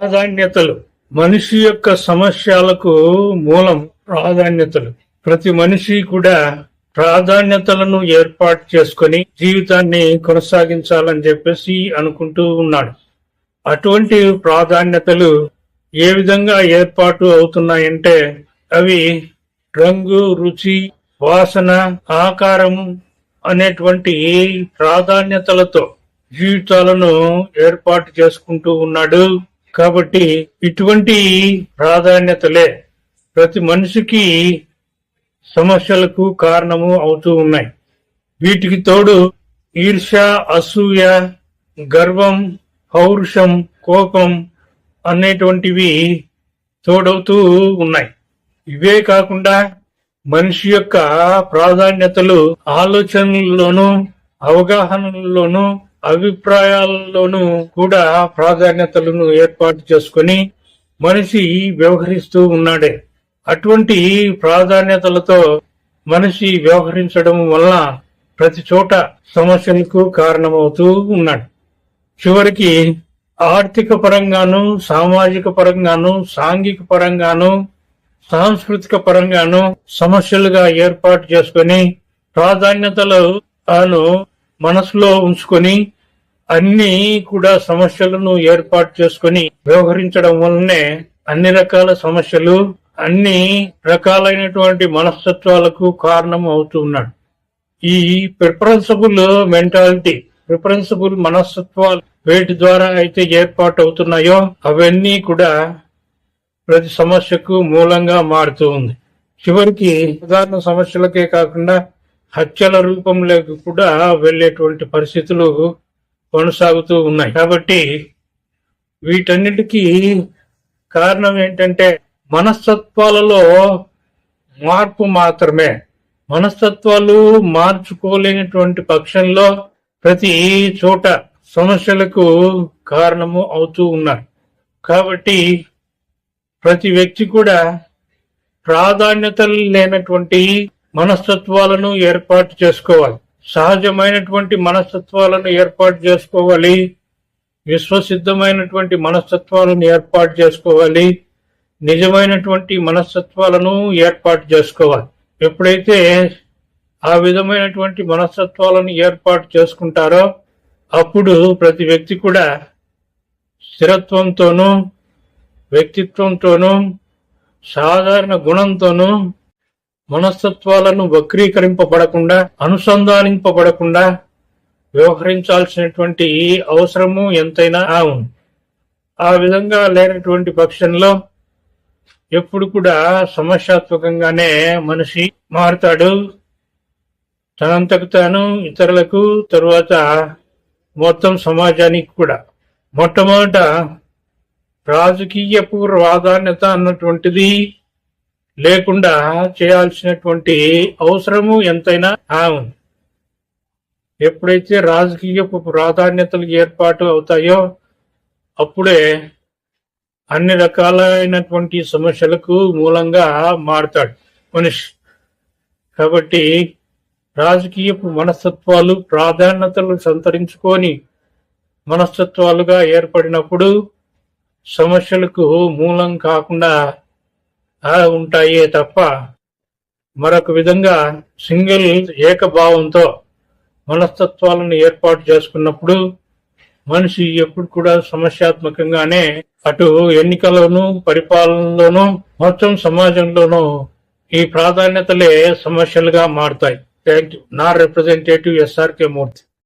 ప్రాధాన్యతలు. మనిషి యొక్క సమస్యలకు మూలం ప్రాధాన్యతలు. ప్రతి మనిషి కూడా ప్రాధాన్యతలను ఏర్పాటు చేసుకొని జీవితాన్ని కొనసాగించాలని చెప్పేసి అనుకుంటూ ఉన్నాడు. అటువంటి ప్రాధాన్యతలు ఏ విధంగా ఏర్పాటు అవుతున్నాయంటే అవి రంగు రుచి వాసన ఆకారం అనేటువంటి ప్రాధాన్యతలతో జీవితాలను ఏర్పాటు చేసుకుంటూ ఉన్నాడు కాబట్టి ఇటువంటి ప్రాధాన్యతలే ప్రతి మనిషికి సమస్యలకు కారణము అవుతూ ఉన్నాయి. వీటికి తోడు ఈర్ష అసూయ గర్వం పౌరుషం కోపం అనేటువంటివి తోడవుతూ ఉన్నాయి. ఇవే కాకుండా మనిషి యొక్క ప్రాధాన్యతలు ఆలోచనల్లోనూ అవగాహనల్లోనూ అభిప్రాయాలలోనూ కూడా ప్రాధాన్యతలను ఏర్పాటు చేసుకొని మనిషి వ్యవహరిస్తూ ఉన్నాడే. అటువంటి ప్రాధాన్యతలతో మనిషి వ్యవహరించడం వల్ల ప్రతి చోట సమస్యలకు కారణమవుతూ ఉన్నాడు. చివరికి ఆర్థిక పరంగాను సామాజిక పరంగాను సాంఘిక పరంగాను సాంస్కృతిక పరంగాను సమస్యలుగా ఏర్పాటు చేసుకొని ప్రాధాన్యతలు తాను మనసులో ఉంచుకొని అన్ని కూడా సమస్యలను ఏర్పాటు చేసుకొని వ్యవహరించడం వల్లనే అన్ని రకాల సమస్యలు అన్ని రకాలైనటువంటి మనస్తత్వాలకు కారణం అవుతూ ఉన్నాడు. ఈ ప్రిఫరెన్సబుల్ మెంటాలిటీ ప్రిఫరెన్సబుల్ మనస్తత్వాలు వేటి ద్వారా అయితే ఏర్పాటు అవుతున్నాయో అవన్నీ కూడా ప్రతి సమస్యకు మూలంగా మారుతూ ఉంది. చివరికి సాధారణ సమస్యలకే కాకుండా హత్యల రూపంలోకి కూడా వెళ్ళేటువంటి పరిస్థితులు కొనసాగుతూ ఉన్నాయి. కాబట్టి వీటన్నిటికీ కారణం ఏంటంటే మనస్తత్వాలలో మార్పు మాత్రమే. మనస్తత్వాలు మార్చుకోలేనటువంటి పక్షంలో ప్రతి చోట సమస్యలకు కారణము అవుతూ ఉన్నారు కాబట్టి ప్రతి వ్యక్తి కూడా ప్రాధాన్యతలు లేనటువంటి మనస్తత్వాలను ఏర్పాటు చేసుకోవాలి. సహజమైనటువంటి మనస్తత్వాలను ఏర్పాటు చేసుకోవాలి. విశ్వసిద్ధమైనటువంటి మనస్తత్వాలను ఏర్పాటు చేసుకోవాలి. నిజమైనటువంటి మనస్తత్వాలను ఏర్పాటు చేసుకోవాలి. ఎప్పుడైతే ఆ విధమైనటువంటి మనస్తత్వాలను ఏర్పాటు చేసుకుంటారో అప్పుడు ప్రతి వ్యక్తి కూడా స్థిరత్వంతోనూ వ్యక్తిత్వంతోనూ సాధారణ గుణంతోనూ మనస్తత్వాలను వక్రీకరింపబడకుండా అనుసంధానింపబడకుండా వ్యవహరించాల్సినటువంటి అవసరము ఎంతైనా ఉంది ఆ విధంగా లేనటువంటి పక్షంలో ఎప్పుడు కూడా సమస్యాత్మకంగానే మనిషి మారుతాడు. తనంతకు తాను ఇతరులకు తరువాత మొత్తం సమాజానికి కూడా. మొట్టమొదట రాజకీయ ప్రాధాన్యత అన్నటువంటిది లేకుండా చేయాల్సినటువంటి అవసరము ఎంతైనా ఆ ఉంది. ఎప్పుడైతే రాజకీయపు ప్రాధాన్యతలు ఏర్పాటు అవుతాయో అప్పుడే అన్ని రకాలైనటువంటి సమస్యలకు మూలంగా మారుతాడు మనిషి. కాబట్టి రాజకీయపు మనస్తత్వాలు ప్రాధాన్యతలు సంతరించుకొని మనస్తత్వాలుగా ఏర్పడినప్పుడు సమస్యలకు మూలం కాకుండా అలా ఉంటాయే తప్ప మరొక విధంగా సింగిల్ ఏకభావంతో మనస్తత్వాలను ఏర్పాటు చేసుకున్నప్పుడు మనిషి ఎప్పుడు కూడా సమస్యాత్మకంగానే అటు ఎన్నికలను పరిపాలనలోను మొత్తం సమాజంలోనూ ఈ ప్రాధాన్యతలే సమస్యలుగా మారుతాయి. థ్యాంక్ యూ నా రిప్రజెంటేటివ్ ఎస్ఆర్కే మూర్తి